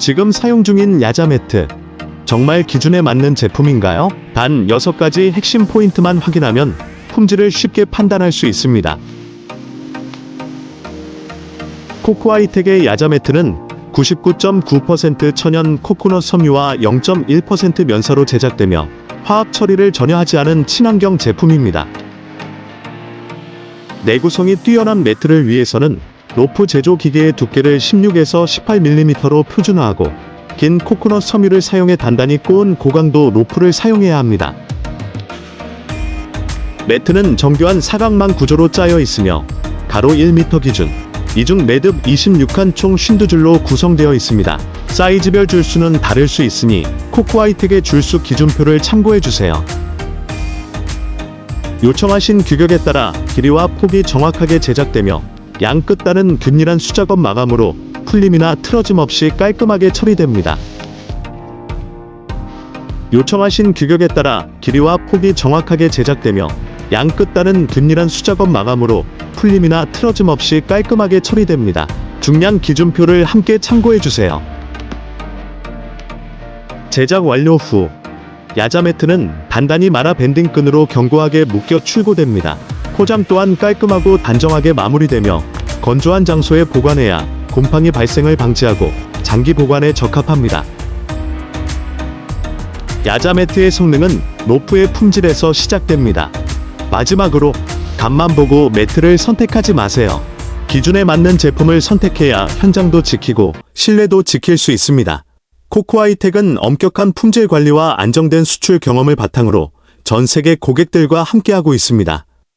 지금 사용 중인 야자 매트. 정말 기준에 맞는 제품인가요? 단 6가지 핵심 포인트만 확인하면 품질을 쉽게 판단할 수 있습니다. 코코아이텍의 야자 매트는 99.9% 천연 코코넛 섬유와 0.1% 면사로 제작되며 화학 처리를 전혀 하지 않은 친환경 제품입니다. 내구성이 뛰어난 매트를 위해서는 로프 제조 기계의 두께를 16에서 18mm로 표준화하고 긴 코코넛 섬유를 사용해 단단히 꼬은 고강도 로프를 사용해야 합니다. 매트는 정교한 사각망 구조로 짜여 있으며 가로 1m 기준, 이중 매듭 26칸 총 52줄로 구성되어 있습니다. 사이즈별 줄수는 다를 수 있으니 코코아이텍의 줄수 기준표를 참고해 주세요. 요청하신 규격에 따라 길이와 폭이 정확하게 제작되며 양 끝 단은 균일한 수작업 마감으로 풀림이나 틀어짐 없이 깔끔하게 처리됩니다. 요청하신 규격에 따라 길이와 폭이 정확하게 제작되며 양 끝 단은 균일한 수작업 마감으로 풀림이나 틀어짐 없이 깔끔하게 처리됩니다. 중량 기준표를 함께 참고해 주세요. 제작 완료 후 야자 매트는 단단히 말아 밴딩 끈으로 견고하게 묶여 출고됩니다. 포장 또한 깔끔하고 단정하게 마무리되며 건조한 장소에 보관해야 곰팡이 발생을 방지하고 장기 보관에 적합합니다. 야자 매트의 성능은 로프의 품질에서 시작됩니다. 마지막으로 값만 보고 매트를 선택하지 마세요. 기준에 맞는 제품을 선택해야 현장도 지키고 신뢰도 지킬 수 있습니다. 코코아이텍은 엄격한 품질 관리와 안정된 수출 경험을 바탕으로 전 세계 고객들과 함께하고 있습니다.